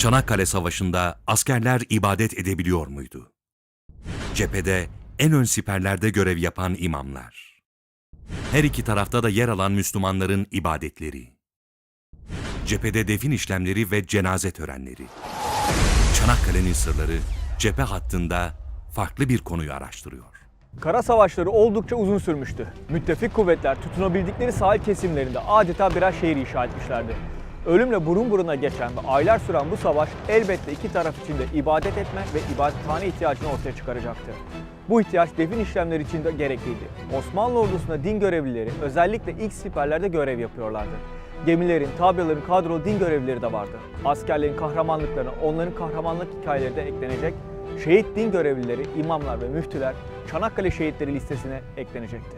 Çanakkale Savaşı'nda askerler ibadet edebiliyor muydu? Cephede en ön siperlerde görev yapan imamlar. Her iki tarafta da yer alan Müslümanların ibadetleri. Cephede defin işlemleri ve cenaze törenleri. Çanakkale'nin sırları cephe hattında farklı bir konuyu araştırıyor. Kara savaşları oldukça uzun sürmüştü. Müttefik kuvvetler tutunabildikleri sahil kesimlerinde adeta birer şehir inşa etmişlerdi. Ölümle burun buruna geçen ve aylar süren bu savaş elbette iki taraf için de ibadet etme ve ibadethane ihtiyacını ortaya çıkaracaktı. Bu ihtiyaç defin işlemleri için de gerekliydi. Osmanlı ordusunda din görevlileri özellikle ilk siperlerde görev yapıyorlardı. Gemilerin, tabyaların kadrolu din görevlileri de vardı. Askerlerin kahramanlıklarına onların kahramanlık hikayeleri de eklenecek. Şehit din görevlileri, imamlar ve müftüler Çanakkale şehitleri listesine eklenecekti.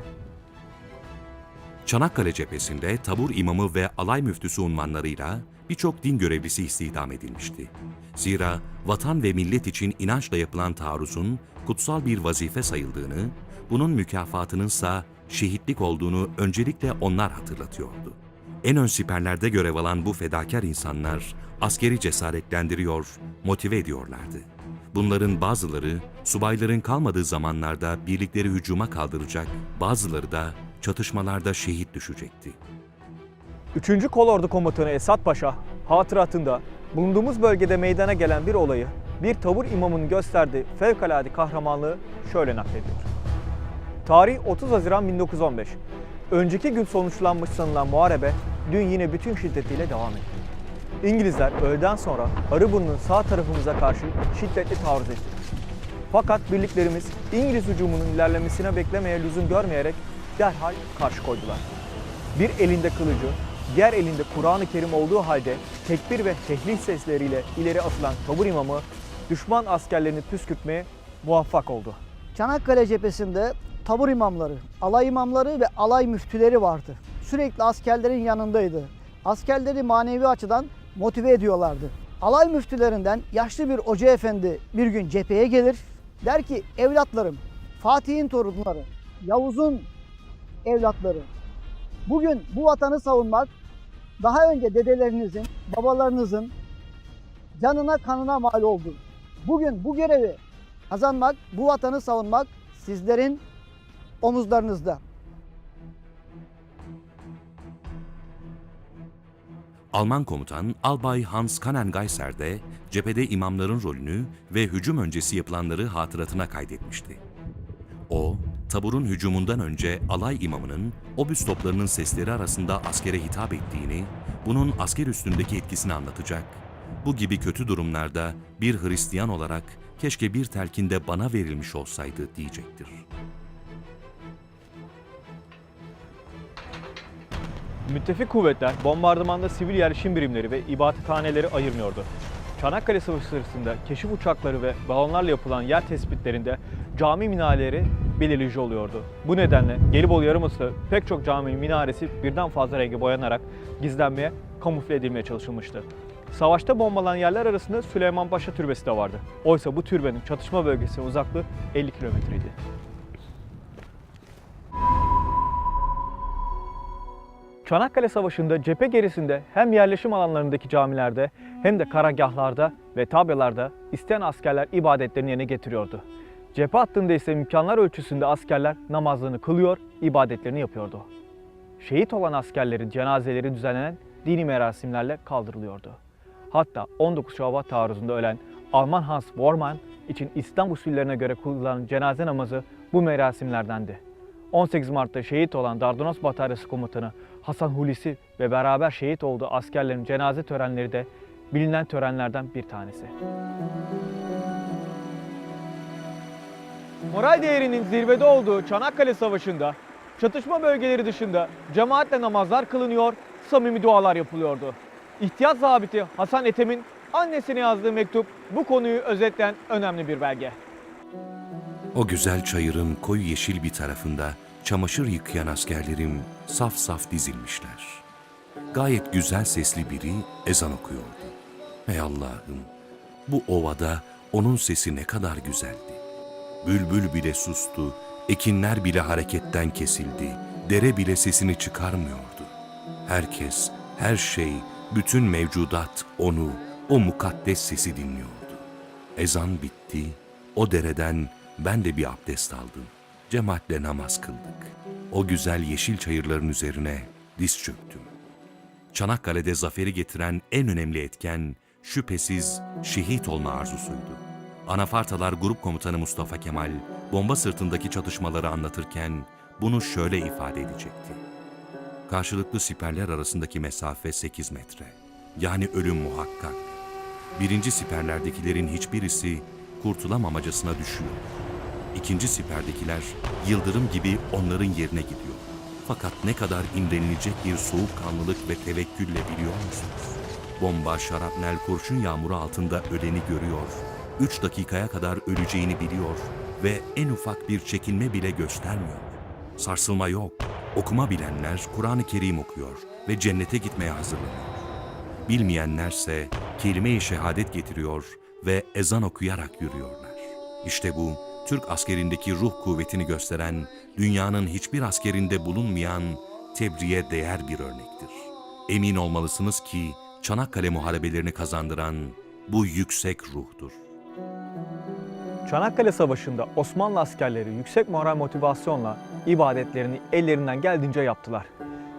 Çanakkale cephesinde tabur imamı ve alay müftüsü unvanlarıyla birçok din görevlisi istihdam edilmişti. Zira vatan ve millet için inançla yapılan taarruzun kutsal bir vazife sayıldığını, bunun mükafatınınsa şehitlik olduğunu öncelikle onlar hatırlatıyordu. En ön siperlerde görev alan bu fedakar insanlar askeri cesaretlendiriyor, motive ediyorlardı. Bunların bazıları subayların kalmadığı zamanlarda birlikleri hücuma kaldıracak, bazıları da çatışmalarda şehit düşecekti. 3. Kolordu Komutanı Esat Paşa hatıratında bulunduğumuz bölgede meydana gelen bir olayı bir tavır imamının gösterdiği fevkalade kahramanlığı şöyle naklediyor. Tarih 30 Haziran 1915. Önceki gün sonuçlanmış sanılan muharebe dün yine bütün şiddetiyle devam etti. İngilizler öğleden sonra Arıburnu'nun sağ tarafımıza karşı şiddetli taarruz etti. Fakat birliklerimiz İngiliz hücumunun ilerlemesine beklemeye lüzum görmeyerek derhal karşı koydular. Bir elinde kılıcı, diğer elinde Kur'an-ı Kerim olduğu halde tekbir ve tehlil sesleriyle ileri atılan tabur imamı düşman askerlerini püskürtmeye muvaffak oldu. Çanakkale cephesinde tabur imamları, alay imamları ve alay müftüleri vardı. Sürekli askerlerin yanındaydı. Askerleri manevi açıdan motive ediyorlardı. Alay müftülerinden yaşlı bir hoca efendi bir gün cepheye gelir. Der ki evlatlarım, Fatih'in torunları, Yavuz'un evlatları. Bugün bu vatanı savunmak daha önce dedelerinizin, babalarınızın canına kanına mal oldu. Bugün bu görevi kazanmak, bu vatanı savunmak sizlerin omuzlarınızda. Alman komutan Albay Hans Kanengeiser de cephede imamların rolünü ve hücum öncesi yapılanları hatıratına kaydetmişti. Taburun hücumundan önce alay imamının obüs toplarının sesleri arasında askere hitap ettiğini, bunun asker üstündeki etkisini anlatacak, bu gibi kötü durumlarda bir Hristiyan olarak keşke bir telkinde bana verilmiş olsaydı diyecektir. Müttefik kuvvetler bombardımanda sivil yerleşim birimleri ve ibadethaneleri ayırmıyordu. Çanakkale Savaşı sırasında keşif uçakları ve balonlarla yapılan yer tespitlerinde cami minareleri belirleyici oluyordu. Bu nedenle Gelibolu Yarımadası pek çok cami minaresi birden fazla renge boyanarak gizlenmeye, kamufle edilmeye çalışılmıştı. Savaşta bombalanan yerler arasında Süleyman Paşa Türbesi de vardı. Oysa bu türbenin çatışma bölgesine uzaklığı 50 kilometreydi. Çanakkale Savaşı'nda cephe gerisinde hem yerleşim alanlarındaki camilerde hem de karargahlarda ve tabyalarda isteyen askerler ibadetlerini yerine getiriyordu. Cephe hattında ise imkanlar ölçüsünde askerler namazlarını kılıyor, ibadetlerini yapıyordu. Şehit olan askerlerin cenazeleri düzenlenen dini merasimlerle kaldırılıyordu. Hatta 19 Şubat taarruzunda ölen Alman Hans Bormann için İslam usullerine göre kılınan cenaze namazı bu merasimlerdendi. 18 Mart'ta şehit olan Dardanos Bataryası Komutanı Hasan Hulusi ve beraber şehit olduğu askerlerin cenaze törenleri de bilinen törenlerden bir tanesi. Moral değerinin zirvede olduğu Çanakkale Savaşı'nda çatışma bölgeleri dışında cemaatle namazlar kılınıyor, samimi dualar yapılıyordu. İhtiyat zabiti Hasan Ethem'in annesine yazdığı mektup bu konuyu özetleyen önemli bir belge. O güzel çayırın koyu yeşil bir tarafında çamaşır yıkayan askerlerim saf saf dizilmişler. Gayet güzel sesli biri ezan okuyordu. Ey Allah'ım, bu ovada onun sesi ne kadar güzeldi. Bülbül bile sustu, ekinler bile hareketten kesildi, dere bile sesini çıkarmıyordu. Herkes, her şey, bütün mevcudat onu, o mukaddes sesi dinliyordu. Ezan bitti, o dereden ben de bir abdest aldım. Cemaatle namaz kıldık. O güzel yeşil çayırların üzerine diz çöktüm. Çanakkale'de zaferi getiren en önemli etken şüphesiz şehit olma arzusuydu. Anafartalar Grup Komutanı Mustafa Kemal bomba sırtındaki çatışmaları anlatırken bunu şöyle ifade edecekti. Karşılıklı siperler arasındaki mesafe 8 metre. Yani ölüm muhakkak. Birinci siperlerdekilerin hiçbirisi kurtulamamacasına düşüyor. İkinci siperdekiler yıldırım gibi onların yerine gidiyor. Fakat ne kadar imrenilecek bir soğukkanlılık ve tevekkülle biliyor musunuz? Bomba, şarapnel, kurşun yağmuru altında öleni görüyor. Üç dakikaya kadar öleceğini biliyor ve en ufak bir çekinme bile göstermiyor. Sarsılma yok. Okuma bilenler Kur'an-ı Kerim okuyor ve cennete gitmeye hazırlanıyor. Bilmeyenlerse kelime-i şehadet getiriyor ve ezan okuyarak yürüyorlar. İşte bu Türk askerindeki ruh kuvvetini gösteren, dünyanın hiçbir askerinde bulunmayan tebriğe değer bir örnektir. Emin olmalısınız ki Çanakkale muharebelerini kazandıran bu yüksek ruhtur. Çanakkale Savaşı'nda Osmanlı askerleri yüksek moral motivasyonla ibadetlerini ellerinden geldiğince yaptılar.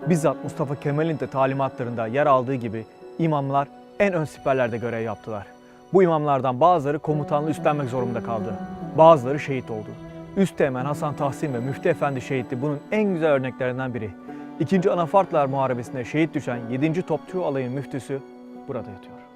Bizzat Mustafa Kemal'in de talimatlarında yer aldığı gibi imamlar en ön siperlerde görev yaptılar. Bu imamlardan bazıları komutanlığı üstlenmek zorunda kaldı. Bazıları şehit oldu. Üsteğmen Hasan Tahsin ve Müftü Efendi şehitli bunun en güzel örneklerinden biri. İkinci Anafartlar Muharebesi'nde şehit düşen 7. Topçu Alayı'nın müftüsü burada yatıyor.